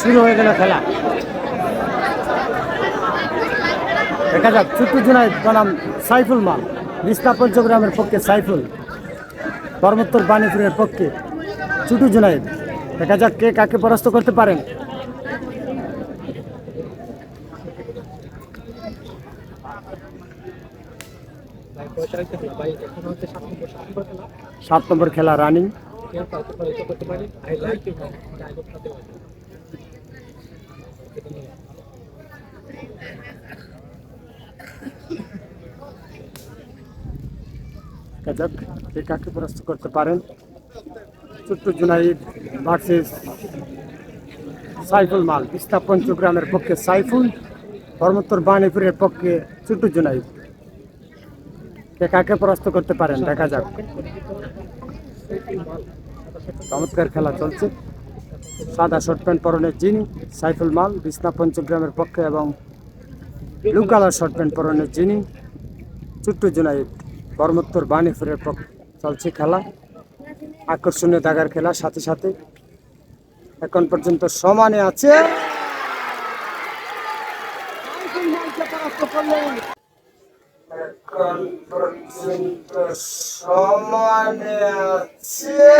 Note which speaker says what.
Speaker 1: শুরু হয়ে গেল খেলা। দেখা যাক চুট্টু জুনাইদ বনাম সাইফুল মাল। বিস্তা পঞ্চগ্রামের পক্ষে সাইফুল। ধর্মোত্তর বাণীপুরের পক্ষে চুটু জুনাইদ। দেখা যাক কে কাকে পরাস্ত করতে পারেন। সাত নম্বর খেলা রানিং। দেখা যাক কাকে পরাস্ত করতে পারেন? চুট্টু জুনাইদ ভার্সেস সাইফুল মাল বিস্তা পঞ্চগ্রামের পক্ষে সাইফুল, ধর্মোত্তর বাণীপুরের পক্ষে চুট্টু জুনাইদ। কে কাকে পরাস্ত করতে পারেন? দেখা যাক। চমৎকার খেলা চলছে। সাদা শর্ট প্যান্ট পরনের জিনি, সাইফুল মাল, বিছনা পঞ্চগ্রামের পক্ষে এবং ব্লু কালার শর্ট প্যান্ট পরনের জিনি, চুট্টু জুনাইদ। বর্মোত্তর বাণীপুরের চলছে খেলা। আকর্ষণীয় দাগার খেলা, সাথে সাথে এখন পর্যন্ত সমানে আছে। এখন সমানে আছে।